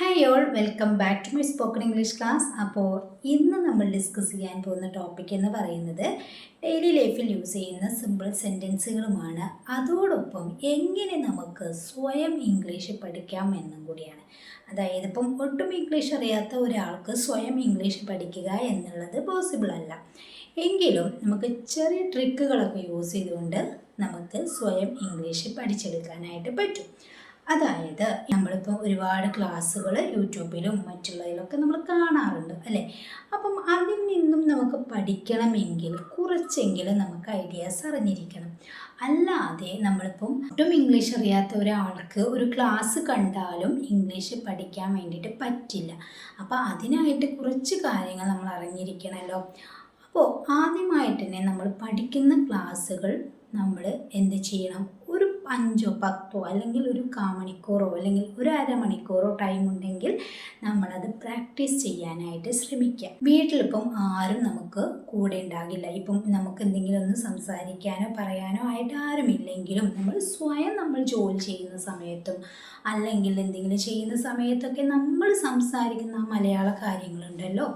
Hi all welcome back to my spoken English class അപ്പോൾ ഇന്ന് നമ്മൾ ഡിസ്കസ് ചെയ്യാൻ പോകുന്ന ടോപ്പിക് എന്ന് പറയുന്നത് ഡെയിലി ലൈഫിൽ യൂസ് ചെയ്യുന്ന സിമ്പിൾ സെന്റൻസുകളുമാണ് അതോടൊപ്പം എങ്ങനെ നമുക്ക് സ്വയം ഇംഗ്ലീഷ് പഠിക്കാം എന്നും കൂടിയാണ്. അതായത് ഇപ്പം ഒട്ടും ഇംഗ്ലീഷ് അറിയാത്ത ഒരാൾക്ക് സ്വയം ഇംഗ്ലീഷ് പഠിക്കുക എന്നുള്ളത് പോസിബിൾ അല്ല. എങ്കിലും നമുക്ക് ചെറിയ ട്രിക്കുകളൊക്കെ യൂസ് ചെയ്തുകൊണ്ട് നമുക്ക് സ്വയം ഇംഗ്ലീഷ് പഠിച്ചെടുക്കാനായിട്ട് പറ്റും. അതായത് നമ്മളിപ്പോൾ ഒരുപാട് ക്ലാസ്സുകൾ യൂട്യൂബിലും മറ്റുള്ളതിലൊക്കെ നമ്മൾ കാണാറുണ്ട് അല്ലേ? അപ്പം അതിൽ നിന്നും നമുക്ക് പഠിക്കണമെങ്കിൽ കുറച്ചെങ്കിലും നമുക്ക് ഐഡിയാസ് അറിഞ്ഞിരിക്കണം. അല്ലാതെ നമ്മളിപ്പം ഒട്ടും ഇംഗ്ലീഷ് അറിയാത്ത ഒരാൾക്ക് ഒരു ക്ലാസ് കണ്ടാലും ഇംഗ്ലീഷ് പഠിക്കാൻ വേണ്ടിയിട്ട് പറ്റില്ല. അപ്പോൾ അതിനായിട്ട് കുറച്ച് കാര്യങ്ങൾ നമ്മൾ അറിഞ്ഞിരിക്കണമല്ലോ. അപ്പോൾ ആദ്യമായിട്ട് തന്നെ നമ്മൾ പഠിക്കുന്ന ക്ലാസ്സുകൾ നമ്മൾ എന്ത് ചെയ്യണം? ഒരു അഞ്ചോ പത്തോ അല്ലെങ്കിൽ ഒരു കാമണിക്കൂറോ അല്ലെങ്കിൽ ഒരു അരമണിക്കൂറോ ടൈം ഉണ്ടെങ്കിൽ നമ്മളത് പ്രാക്ടീസ് ചെയ്യാനായിട്ട് ശ്രമിക്കുക. വീട്ടിലിപ്പം ആരും നമുക്ക് കൂടെ ഉണ്ടാകില്ല. ഇപ്പം നമുക്ക് എന്തെങ്കിലും ഒന്ന് സംസാരിക്കാനോ പറയാനോ ആയിട്ട് ആരുമില്ലെങ്കിലും നമ്മൾ സ്വയം നമ്മൾ ജോലി ചെയ്യുന്ന സമയത്തും അല്ലെങ്കിൽ എന്തെങ്കിലും ചെയ്യുന്ന സമയത്തൊക്കെ നമ്മൾ സംസാരിക്കുന്ന മലയാള കാര്യങ്ങളുണ്ടല്ലോ.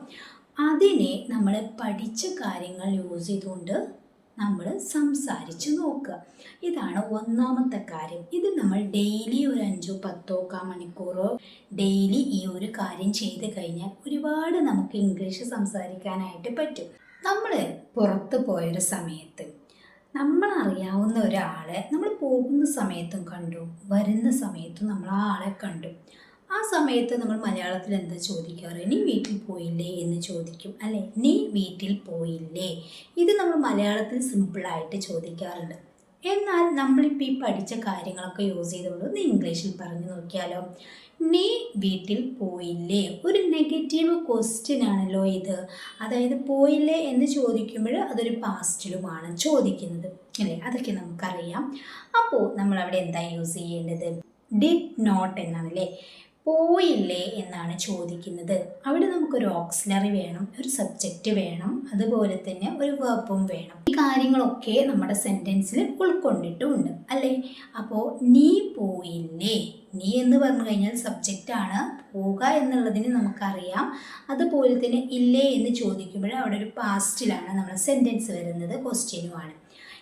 അതിനെ നമ്മൾ പഠിച്ച കാര്യങ്ങൾ യൂസ് ചെയ്തുകൊണ്ട് നമ്മൾ സംസാരിച്ചു നോക്കുക. ഇതാണ് ഒന്നാമത്തെ കാര്യം. ഇത് നമ്മൾ ഡെയിലി ഒരു അഞ്ചോ പത്തോ കാ മണിക്കൂറോ ഡെയിലി ഈ ഒരു കാര്യം ചെയ്ത് കഴിഞ്ഞാൽ ഒരുപാട് നമുക്ക് ഇംഗ്ലീഷ് സംസാരിക്കാനായിട്ട് പറ്റും. നമ്മൾ പുറത്ത് പോയൊരു സമയത്ത് നമ്മൾ അറിയാവുന്ന ഒരാളെ നമ്മൾ പോകുന്ന സമയത്തും കണ്ടു വരുന്ന സമയത്തും നമ്മൾ ആ ആളെ കണ്ടു. ആ സമയത്ത് നമ്മൾ മലയാളത്തിൽ എന്താ ചോദിക്കാറ്? നീ വീട്ടിൽ പോയില്ലേ? എന്ന് ചോദിക്കും. അല്ലെ? നീ വീട്ടിൽ പോയില്ലേ? ഇത് നമ്മൾ മലയാളത്തിൽ സിമ്പിളായിട്ട് ചോദിക്കാറുണ്ട്. എന്നാൽ നമ്മളിപ്പോൾ ഈ പഠിച്ച കാര്യങ്ങളൊക്കെ യൂസ് ചെയ്തുകൊണ്ട് ഒന്ന് ഇംഗ്ലീഷിൽ പറഞ്ഞു നോക്കിയാലോ? നീ വീട്ടിൽ പോയില്ലേ? ഒരു നെഗറ്റീവ് ക്വസ്റ്റ്യൻ ആണല്ലോ ഇത്. അതായത് പോയില്ലേ എന്ന് ചോദിക്കുമ്പോൾ അതൊരു പാസ്റ്റിലുമാണ് ചോദിക്കുന്നത്. അല്ലേ? അതൊക്കെ നമുക്കറിയാം. അപ്പോൾ നമ്മൾ അവിടെ എന്താ യൂസ് ചെയ്യേണ്ടത്? ഡിഡ് നോട്ട് എന്നാണ് അല്ലേ? പോയില്ലേ എന്നാണ് ചോദിക്കുന്നത്. അവിടെ നമുക്കൊരു ഓക്സിലറി വേണം ഒരു സബ്ജക്റ്റ് വേണം അതുപോലെ തന്നെ ഒരു വെർബും വേണം. ഈ കാര്യങ്ങളൊക്കെ നമ്മുടെ സെന്റൻസിൽ ഉൾക്കൊണ്ടിട്ടുമുണ്ട് അല്ലേ? അപ്പോൾ നീ പോയില്ലേ? നീ എന്ന് പറഞ്ഞു കഴിഞ്ഞാൽ സബ്ജക്റ്റാണ് പോവുക എന്നുള്ളതിന് നമുക്കറിയാം. അതുപോലെ തന്നെ ഇല്ലേ എന്ന് ചോദിക്കുമ്പോൾ അവിടെ ഒരു പാസ്റ്റിലാണ് നമ്മുടെ സെന്റൻസ് വരുന്നത്. ക്വസ്റ്റ്യനുമാണ്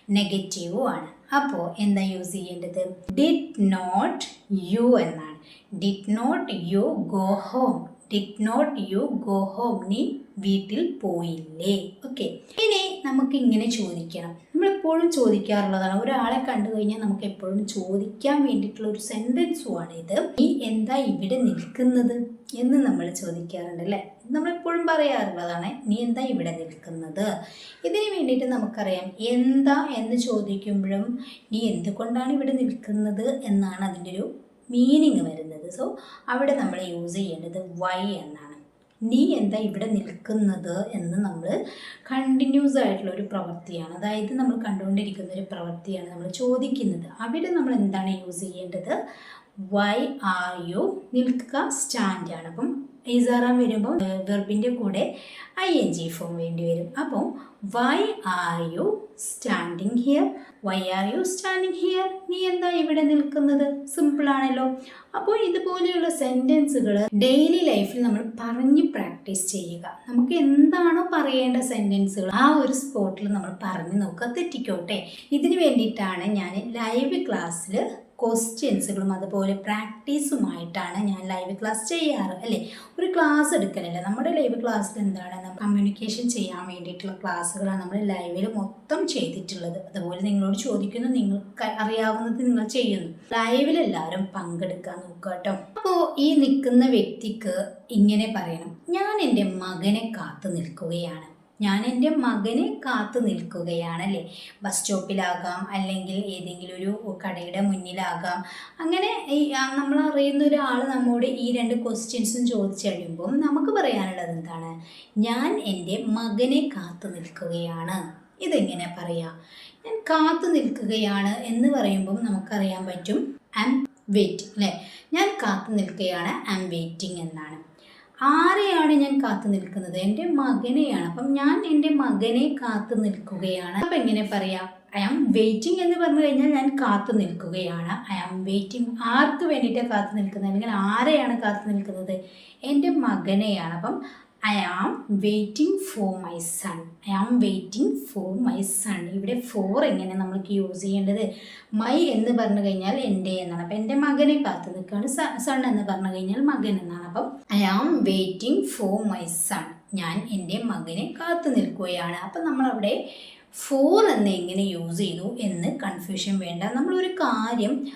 നെഗറ്റീവും ആണ്. അപ്പോൾ എന്താ യൂസ് ചെയ്യേണ്ടത്? ഡിഡ് നോട്ട് യു എന്നാണ്. Did not you go home did not you go home നീ വീട്ടിൽ പോയില്ലേ? ഓക്കെ ഇനി നമുക്ക് ഇങ്ങനെ ചോദിക്കണം. നമ്മളെപ്പോഴും ചോദിക്കാറുള്ളതാണ്. ഒരാളെ കണ്ടു കഴിഞ്ഞാൽ നമുക്ക് എപ്പോഴും ചോദിക്കാൻ വേണ്ടിയിട്ടുള്ള ഒരു സെന്റൻസുമാണ് ഇത് നീ എന്താ ഇവിടെ നിൽക്കുന്നത് എന്ന് നമ്മൾ ചോദിക്കാറുണ്ട് അല്ലേ? നമ്മളെപ്പോഴും പറയാറുള്ളതാണ് നീ എന്താ ഇവിടെ നിൽക്കുന്നത്? ഇതിന് വേണ്ടിയിട്ട് നമുക്കറിയാം എന്താ? എന്ന് ചോദിക്കുമ്പോഴും നീ എന്തുകൊണ്ടാണ് ഇവിടെ നിൽക്കുന്നത്? എന്നാണ് അതിന്റെ ഒരു മീനിങ് വരുന്നത്. സോ അവിടെ നമ്മൾ യൂസ് ചെയ്യേണ്ടത് വൈ എന്നാണ്. നീ എന്താ ഇവിടെ നിൽക്കുന്നത്? എന്ന് നമ്മൾ കണ്ടിന്യൂസ് ആയിട്ടുള്ള ഒരു പ്രവൃത്തിയാണ്. അതായത് നമ്മൾ കണ്ടുകൊണ്ടിരിക്കുന്ന ഒരു പ്രവൃത്തിയാണ് നമ്മൾ ചോദിക്കുന്നത്. അവിടെ നമ്മൾ എന്താണ് യൂസ് ചെയ്യേണ്ടത്? വൈ ആർ യു നിൽക്കുക സ്റ്റാൻഡാണ് അപ്പം ഈസാറാൻ വരുമ്പോൾ വെർബിന്റെ കൂടെ ഐ എൻ ജി ഫോം വേണ്ടി വരും. അപ്പം why are you standing here why are you standing here നീ എന്താ ഇവിടെ നിൽക്കുന്നത്? സിമ്പിളാണല്ലോ അപ്പോൾ ഇതുപോലെയുള്ള സെന്റൻസുകൾ ഡെയിലി ലൈഫിൽ നമ്മൾ പറഞ്ഞ് പ്രാക്ടീസ് ചെയ്യുക. നമുക്ക് എന്താണോ പറയേണ്ട സെന്റൻസുകൾ ആ ഒരു സ്പോട്ടിൽ നമ്മൾ പറഞ്ഞു നോക്കുക. തെറ്റിക്കോട്ടെ. ഇതിന് വേണ്ടിയിട്ടാണ് ഞാൻ ലൈവ് ക്ലാസ്സിൽ ക്വസ്റ്റ്യൻസുകളും അതുപോലെ പ്രാക്ടീസുമായിട്ടാണ് ഞാൻ ലൈവ് ക്ലാസ് ചെയ്യാറ് അല്ലേ? ഒരു ക്ലാസ് എടുക്കലല്ല? നമ്മുടെ ലൈവ് ക്ലാസ്സിൽ എന്താണ്? കമ്മ്യൂണിക്കേഷൻ ചെയ്യാൻ വേണ്ടിയിട്ടുള്ള ക്ലാസ്സുകളാണ് നമ്മൾ ലൈവിൽ മൊത്തം ചെയ്തിട്ടുള്ളത്. അതുപോലെ നിങ്ങളോട് ചോദിക്കുന്നു നിങ്ങൾക്ക് അറിയാവുന്നത് നിങ്ങൾ ചെയ്യുന്നു. ലൈവിൽ എല്ലാവരും പങ്കെടുക്കാൻ നോക്കുക കേട്ടോ. അപ്പോൾ ഈ നിൽക്കുന്ന വ്യക്തിക്ക് ഇങ്ങനെ പറയണം. ഞാൻ എന്റെ മകനെ കാത്തു നിൽക്കുകയാണ്. ഞാൻ എന്റെ മകനെ കാത്തു നിൽക്കുകയാണല്ലേ? ബസ് സ്റ്റോപ്പിലാകാം അല്ലെങ്കിൽ ഏതെങ്കിലും ഒരു കടയുടെ മുന്നിലാകാം. അങ്ങനെ നമ്മൾ അറിയുന്ന ഒരാൾ നമ്മോട് ഈ രണ്ട് ക്വസ്റ്റ്യൻസും ചോദിച്ചു കഴിയുമ്പം നമുക്ക് പറയാനുള്ളത് എന്താണ്? ഞാൻ എന്റെ മകനെ കാത്തു നിൽക്കുകയാണ്. ഇതെങ്ങനെ പറയാം? ഞാൻ കാത്തു നിൽക്കുകയാണ് എന്ന് പറയുമ്പം നമുക്കറിയാൻ പറ്റും. ഐ എം വെയിറ്റിംഗ് അല്ലേ ഞാൻ കാത്തു നിൽക്കുകയാണ്. ഐ എം വെയിറ്റിംഗ് എന്നാണ്. ആരെയാണ് ഞാൻ കാത്തു നിൽക്കുന്നത്? എന്റെ മകനെയാണ്. അപ്പം ഞാൻ എന്റെ മകനെ കാത്തു നിൽക്കുകയാണ്. അപ്പം എങ്ങനെ പറയാം? ഐ ആം വെയിറ്റിംഗ് എന്ന് പറഞ്ഞു കഴിഞ്ഞാൽ ഞാൻ കാത്തു നിൽക്കുകയാണ്. ഐ ആം വെയിറ്റിംഗ് ആർക്ക് വേണ്ടിയിട്ടാണ് കാത്തു നിൽക്കുന്നത്? അല്ലെങ്കിൽ ആരെയാണ് കാത്തു നിൽക്കുന്നത്? എന്റെ മകനെയാണ്. അപ്പം I am waiting for my son I am waiting for my son ഇവിടെ ഫോർ എങ്ങനെ നമ്മൾക്ക് യൂസ് ചെയ്യേണ്ടത്? മൈ എന്ന് പറഞ്ഞു കഴിഞ്ഞാൽ എന്റെ എന്നാണ്. അപ്പം എന്റെ മകനെ കാത്തു നിൽക്കുകയാണ്. സൺ എന്ന് പറഞ്ഞു കഴിഞ്ഞാൽ മകൻ എന്നാണ്. അപ്പം I am waiting for my son ഞാൻ എന്റെ മകനെ കാത്തു നിൽക്കുകയാണ്. അപ്പം നമ്മളവിടെ ഫോർ എന്ന് എങ്ങനെ യൂസ് ചെയ്തു എന്ന് കൺഫ്യൂഷൻ വേണ്ട. നമ്മളൊരു കാര്യം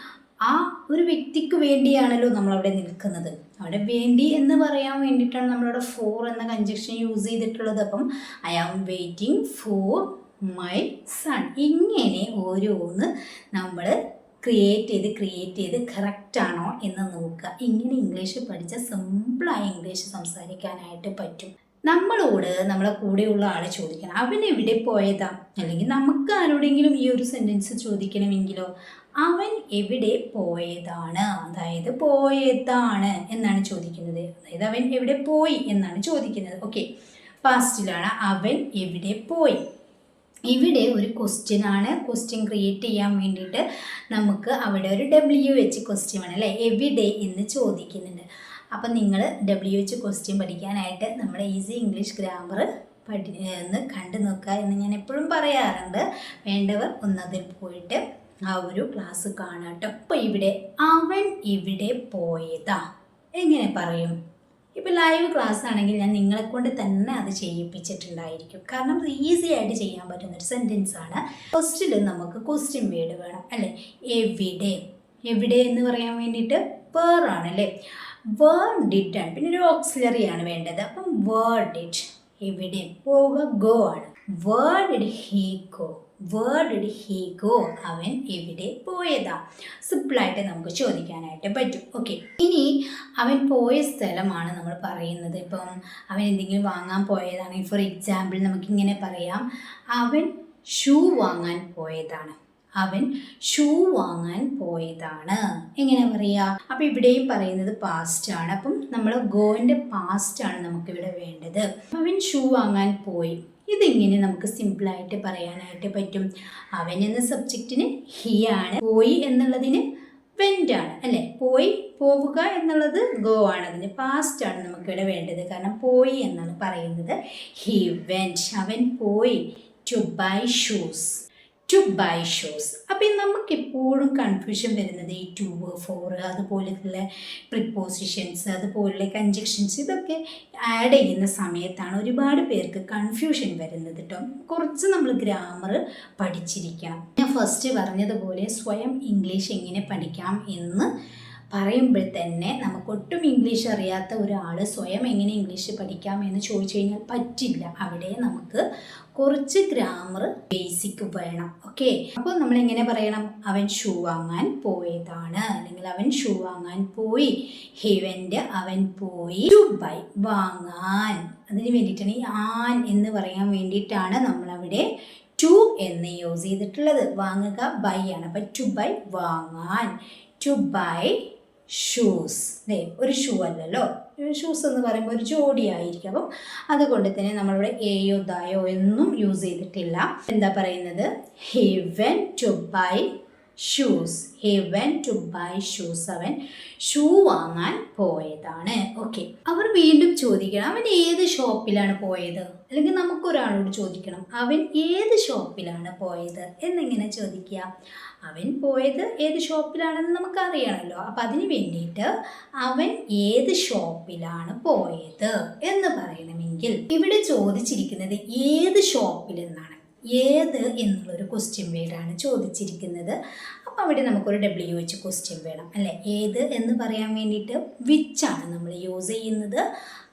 ആ ഒരു വ്യക്തിക്ക് വേണ്ടിയാണല്ലോ നമ്മളവിടെ നിൽക്കുന്നത്. അവിടെ വേണ്ടി എന്ന് പറയാൻ വേണ്ടിയിട്ടാണ് നമ്മളവിടെ ഫോർ എന്ന കഞ്ചക്ഷൻ യൂസ് ചെയ്തിട്ടുള്ളത്. അപ്പം I am waiting for my son ഇങ്ങനെ ഓരോന്ന് നമ്മൾ ക്രിയേറ്റ് ചെയ്ത് ക്രിയേറ്റ് ചെയ്ത് കറക്റ്റ് ആണോ എന്ന് നോക്കുക. ഇങ്ങനെ ഇംഗ്ലീഷ് പഠിച്ച സിമ്പിളായി ഇംഗ്ലീഷ് സംസാരിക്കാനായിട്ട് പറ്റും. നമ്മളോട് നമ്മളെ കൂടെയുള്ള ആളെ ചോദിക്കണം. അവൻ എവിടെ പോയതാ? അല്ലെങ്കിൽ നമുക്ക് ആരോടെങ്കിലും ഈ ഒരു സെന്റൻസ് ചോദിക്കണമെങ്കിലോ? അവൻ എവിടെ പോയതാണ്? അതായത് പോയതാണ് എന്നാണ് ചോദിക്കുന്നത്. അതായത് അവൻ എവിടെ പോയി എന്നാണ് ചോദിക്കുന്നത്. ഓക്കെ പാസ്റ്റിലാണ് അവൻ എവിടെ പോയി? ഇവിടെ ഒരു ക്വസ്റ്റ്യൻ ആണ്. ക്വസ്റ്റ്യൻ ക്രിയേറ്റ് ചെയ്യാൻ വേണ്ടിയിട്ട് നമുക്ക് അവിടെ ഒരു ഡബ്ല്യു എച്ച് ക്വസ്റ്റ്യൻ ആണ് അല്ലേ? എവിടെ എന്ന് ചോദിക്കുന്നുണ്ട്. അപ്പം നിങ്ങൾ ഡബ്ല്യു എച്ച് ക്വസ്റ്റ്യൻ പഠിക്കാനായിട്ട് നമ്മുടെ ഈസി ഇംഗ്ലീഷ് ഗ്രാമർ പഠി എന്ന് കണ്ടു നോക്കുക എന്ന് ഞാൻ എപ്പോഴും പറയാറുണ്ട്. വേണ്ടവർ ഒന്നതിൽ പോയിട്ട് ആ ഒരു ക്ലാസ് കാണാട്ടോ അപ്പോൾ ഇവിടെ അവൻ ഇവിടെ പോയതാ. എങ്ങനെ പറയും? ഇപ്പോൾ ലൈവ് ക്ലാസ് ആണെങ്കിൽ ഞാൻ നിങ്ങളെ കൊണ്ട് തന്നെ അത് ചെയ്യിപ്പിച്ചിട്ടുണ്ടായിരിക്കും. കാരണം അത് ഈസി ആയിട്ട് ചെയ്യാൻ പറ്റുന്ന ഒരു സെന്റൻസ് ആണ് ഫസ്റ്റിൽ നമുക്ക് ക്വസ്റ്റ്യൻ വേർഡ് വേണം അല്ലേ? എവിടെ? എവിടെ എന്ന് പറയാൻ വേണ്ടിയിട്ട് വേർ ആണല്ലേ വേർ ഡിറ്റ് ആണ് പിന്നെ ഒരു ഓക്സിലറി ആണ് വേണ്ടത്. അപ്പം വേർ ഡിറ്റ് എവിടെ? പോവുക ഗോ ആണ്. Where did he go where did he go അവൻ എവിടെ പോയതാ? സിമ്പിളായിട്ട് നമുക്ക് ചോദിക്കാനായിട്ട് പറ്റും. ഓക്കെ ഇനി അവൻ പോയ സ്ഥലമാണ് നമ്മൾ പറയുന്നത്. ഇപ്പം അവൻ എന്തെങ്കിലും വാങ്ങാൻ പോയതാണെങ്കിൽ ഫോർ എക്സാമ്പിൾ നമുക്കിങ്ങനെ പറയാം. അവൻ ഷൂ വാങ്ങാൻ പോയതാണ്. അവൻ ഷൂ വാങ്ങാൻ പോയതാണ്. എങ്ങനെ പറയുക അപ്പം ഇവിടെയും പറയുന്നത് പാസ്റ്റ് ആണ്. അപ്പം നമ്മൾ ഗോവിന്റെ പാസ്റ്റ് ആണ് നമുക്കിവിടെ വേണ്ടത്. അവൻ ഷൂ വാങ്ങാൻ പോയി. ഇതിങ്ങനെ നമുക്ക് സിമ്പിളായിട്ട് പറയാനായിട്ട് പറ്റും. അവൻ എന്ന സബ്ജക്റ്റിന് ഹി ആണ്. പോയി എന്നുള്ളതിന് വെന്റ് ആണ്. അല്ലേ? പോയി പോവുക എന്നുള്ളത് ഗോ ആണ്. അതിന് പാസ്റ്റ് ആണ് നമുക്കിവിടെ വേണ്ടത്. കാരണം പോയി എന്നാണ് പറയുന്നത്. ഹി വെന്റ് അവൻ പോയി. To buy shoes to buy shoes അപ്പം നമുക്ക് എപ്പോഴും കൺഫ്യൂഷൻ വരുന്നത് ഈ ടു ഫോർ അതുപോലെയുള്ള പ്രിപ്പോസിഷൻസ് അതുപോലുള്ള കഞ്ചക്ഷൻസ് ഇതൊക്കെ ആഡ് ചെയ്യുന്ന സമയത്താണ് ഒരുപാട് പേർക്ക് കൺഫ്യൂഷൻ വരുന്നത് കേട്ടോ കുറച്ച് നമ്മൾ ഗ്രാമർ പഠിച്ചിരിക്കണം. ഞാൻ ഫസ്റ്റ് പറഞ്ഞതുപോലെ സ്വയം ഇംഗ്ലീഷ് എങ്ങനെ പഠിക്കാം എന്ന് പറയുമ്പോൾ തന്നെ നമുക്കൊട്ടും ഇംഗ്ലീഷ് അറിയാത്ത ഒരാൾ സ്വയം എങ്ങനെ ഇംഗ്ലീഷ് പഠിക്കാം എന്ന് ചോദിച്ചു കഴിഞ്ഞാൽ പറ്റില്ല. അവിടെ നമുക്ക് കുറച്ച് ഗ്രാമർ ബേസിക് വേണം ഓക്കെ അപ്പോൾ നമ്മൾ എങ്ങനെ പറയണം? അവൻ ഷൂ വാങ്ങാൻ പോയതാണ്. അല്ലെങ്കിൽ അവൻ ഷൂ വാങ്ങാൻ പോയി. ഹെവന്റെ അവൻ പോയി ടു ബൈ വാങ്ങാൻ. അതിന് വേണ്ടിയിട്ടാണ് ഈ ആൻ എന്ന് പറയാൻ വേണ്ടിയിട്ടാണ് നമ്മളവിടെ ടു എന്ന് യൂസ് ചെയ്തിട്ടുള്ളത്. വാങ്ങുക ബൈ ആണ്. അപ്പം ടു ബൈ വാങ്ങാൻ. ടു ബൈ ഷൂസ് അല്ലേ ഒരു ഷൂ അല്ലല്ലോ. ഷൂസ് എന്ന് പറയുമ്പോൾ ഒരു ജോഡിയായിരിക്കും അപ്പം അതുകൊണ്ട് തന്നെ നമ്മളിവിടെ എയോ ദായോ എന്നും യൂസ് ചെയ്തിട്ടില്ല. എന്താ പറയുന്നത്? He went to buy shoes he went to buy shoes അവൻ ഷൂ വാങ്ങാൻ പോയതാണ്. ഓക്കെ അവർ വീണ്ടും ചോദിക്കണം അവൻ ഏത് ഷോപ്പിലാണ് പോയത്? അല്ലെങ്കിൽ നമുക്കൊരാളോട് ചോദിക്കണം അവൻ ഏത് ഷോപ്പിലാണ് പോയത്? എന്നിങ്ങനെ ചോദിക്കുക. അവൻ പോയത് ഏത് ഷോപ്പിലാണെന്ന് നമുക്കറിയണമല്ലോ അപ്പം അതിന് വേണ്ടിയിട്ട് അവൻ ഏത് ഷോപ്പിലാണ് പോയത് എന്ന് പറയണമെങ്കിൽ ഇവിടെ ചോദിച്ചിരിക്കുന്നത് ഏത് ഷോപ്പിൽ എന്നാണ് ഏത് എന്നുള്ളൊരു ക്വസ്റ്റ്യൻ വേർഡാണ് ചോദിച്ചിരിക്കുന്നത്. അപ്പോൾ അവിടെ നമുക്കൊരു ഡബ്ല്യു എച്ച് ക്വസ്റ്റ്യൻ വേണം അല്ലേ? ഏത് എന്ന് പറയാൻ വേണ്ടിയിട്ട് വിച്ചാണ് നമ്മൾ യൂസ് ചെയ്യുന്നത്.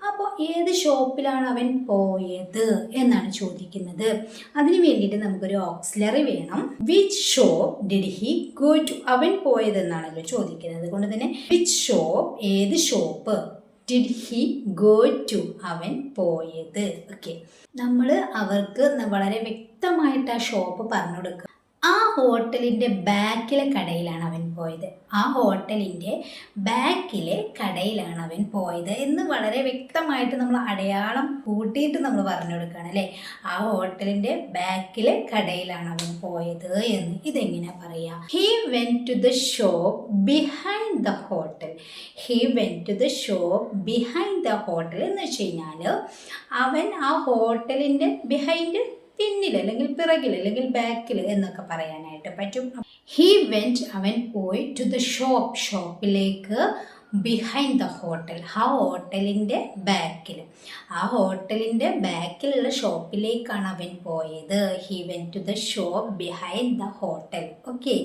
അപ്പോൾ ഏത് ഷോപ്പിലാണ് അവൻ പോയത് എന്നാണ് ചോദിക്കുന്നത്. അതിന് വേണ്ടിയിട്ട് നമുക്കൊരു ഓക്സിലറി വേണം. Which shop did he go to അവൻ പോയതെന്നാണല്ലോ ചോദിക്കുന്നത്. അതുകൊണ്ട് തന്നെ വിച്ച് ഷോപ്പ് ഏത് shop did he go to അവൻ പോയത്? ഓക്കെ നമ്മൾ അവർക്ക് വളരെ വ്യക്തമായിട്ട് ആ ഷോപ്പ് പറഞ്ഞു കൊടുക്കുക ഹോട്ടലിന്റെ ബാക്കിലെ കടയിലാണ് അവൻ പോയത്. ആ ഹോട്ടലിന്റെ ബാക്കിലെ കടയിലാണ് അവൻ പോയത് എന്ന് വളരെ വ്യക്തമായിട്ട് നമ്മൾ അടയാളം കൂട്ടിയിട്ട് നമ്മൾ പറഞ്ഞു കൊടുക്കുകയാണ് അല്ലേ? ആ ഹോട്ടലിന്റെ ബാക്കിലെ കടയിലാണ് അവൻ പോയത് എന്ന്. ഇതെങ്ങനെ പറയാം? He went to the shop behind the hotel he went to the shop behind the hotel എന്ന് വെച്ച് കഴിഞ്ഞാൽ അവൻ ആ ഹോട്ടലിന്റെ ബിഹൈൻഡ് പിന്നിൽ അല്ലെങ്കിൽ പിറകിൽ അല്ലെങ്കിൽ ബാക്കിൽ എന്നൊക്കെ പറയാനായിട്ട് പറ്റും. ഹി വെന്റ് അവൻ പോയി ടു ദ ഷോപ്പ് ഷോപ്പിലേക്ക് ബിഹൈൻഡ് ദ ഹോട്ടൽ ആ ഹോട്ടലിന്റെ ബാക്കിൽ ആ ഹോട്ടലിന്റെ ബാക്കിലുള്ള ഷോപ്പിലേക്കാണ് അവൻ പോയത്. He went to the shop behind the hotel okay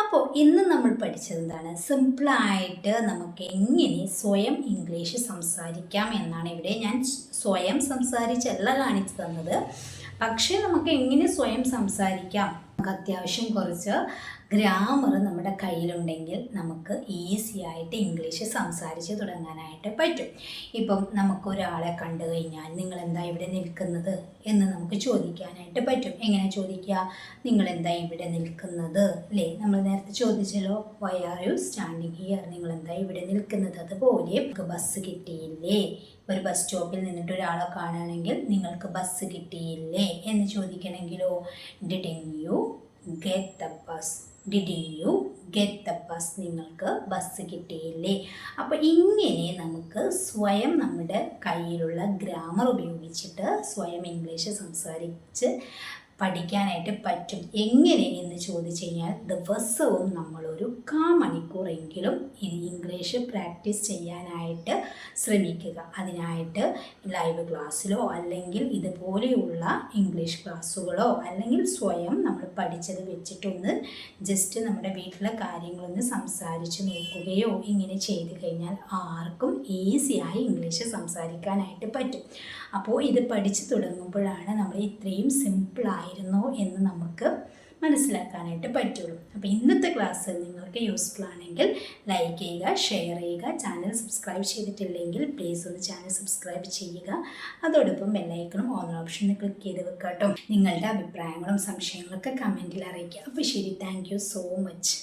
അപ്പോൾ ഇന്ന് നമ്മൾ പഠിച്ചത് എന്താണ്? സിമ്പിളായിട്ട് നമുക്ക് എങ്ങനെ സ്വയം ഇംഗ്ലീഷ് സംസാരിക്കാം എന്നാണ് ഇവിടെ ഞാൻ സ്വയം സംസാരിച്ചല്ല കാണിച്ചു തന്നത്. പക്ഷേ നമുക്ക് എങ്ങനെ സ്വയം സംസാരിക്കാം? നമുക്ക് അത്യാവശ്യം കുറച്ച് ഗ്രാമർ നമ്മുടെ കയ്യിലുണ്ടെങ്കിൽ നമുക്ക് ഈസി ആയിട്ട് ഇംഗ്ലീഷ് സംസാരിച്ച് തുടങ്ങാനായിട്ട് പറ്റും. ഇപ്പം നമുക്ക് ഒരാളെ കണ്ടു കഴിഞ്ഞാൽ നിങ്ങൾ എന്താ ഇവിടെ നിൽക്കുന്നത് എന്ന് നമുക്ക് ചോദിക്കാനായിട്ട് പറ്റും. എങ്ങനെ ചോദിക്കുക? നിങ്ങൾ എന്താ ഇവിടെ നിൽക്കുന്നത് അല്ലേ നമ്മൾ നേരത്തെ ചോദിച്ചല്ലോ why are you standing here നിങ്ങൾ എന്താ ഇവിടെ നിൽക്കുന്നത്? അതുപോലെ നമുക്ക് ബസ് കിട്ടിയില്ലേ? ഒരു ബസ് സ്റ്റോപ്പിൽ നിന്നിട്ട് ഒരാളെ കാണുകയാണെങ്കിൽ നിങ്ങൾക്ക് ബസ് കിട്ടിയില്ലേ എന്ന് ചോദിക്കണമെങ്കിലോ? Didn't you get the bus didn't you get the bus നിങ്ങൾക്ക് ബസ് കിട്ടിയില്ലേ? അപ്പോൾ ഇങ്ങനെ നമുക്ക് സ്വയം നമ്മുടെ കയ്യിലുള്ള ഗ്രാമർ ഉപയോഗിച്ചിട്ട് സ്വയം ഇംഗ്ലീഷ് സംസാരിച്ച് പഠിക്കാനായിട്ട് പറ്റും. എങ്ങനെ എന്ന് ചോദിച്ചു കഴിഞ്ഞാൽ ദിവസവും നമ്മളൊരു കാ മണിക്കൂറെങ്കിലും ഇംഗ്ലീഷ് പ്രാക്ടീസ് ചെയ്യാനായിട്ട് ശ്രമിക്കുക. അതിനായിട്ട് ലൈവ് ക്ലാസ്സിലോ അല്ലെങ്കിൽ ഇതുപോലെയുള്ള ഇംഗ്ലീഷ് ക്ലാസ്സുകളോ അല്ലെങ്കിൽ സ്വയം നമ്മൾ പഠിച്ചത് വെച്ചിട്ടൊന്ന് ജസ്റ്റ് നമ്മുടെ വീട്ടിലെ കാര്യങ്ങളൊന്ന് സംസാരിച്ച് നോക്കുകയോ ഇങ്ങനെ ചെയ്തു കഴിഞ്ഞാൽ ആർക്കും ഈസിയായി ഇംഗ്ലീഷ് സംസാരിക്കാനായിട്ട് പറ്റും. അപ്പോൾ ഇത് പഠിച്ചു തുടങ്ങുമ്പോഴാണ് നമ്മൾ ഇത്രയും സിമ്പിളായിരുന്നോ എന്ന് നമുക്ക് മനസ്സിലാക്കാനായിട്ട് പറ്റുള്ളൂ. അപ്പോൾ ഇന്നത്തെ ക്ലാസ് നിങ്ങൾക്ക് യൂസ്ഫുൾ ആണെങ്കിൽ ലൈക്ക് ചെയ്യുക ഷെയർ ചെയ്യുക ചാനൽ സബ്സ്ക്രൈബ് ചെയ്തിട്ടില്ലെങ്കിൽ പ്ലീസ് ഒന്ന് ചാനൽ സബ്സ്ക്രൈബ് ചെയ്യുക. അതോടൊപ്പം ബെല്ലൈക്കണും ഓൺ ഓപ്ഷൻ ക്ലിക്ക് ചെയ്ത് വെക്കുക കേട്ടോ. നിങ്ങളുടെ അഭിപ്രായങ്ങളും സംശയങ്ങളൊക്കെ കമന്റിൽ അറിയിക്കുക. അപ്പോൾ ശരി താങ്ക് സോ മച്ച്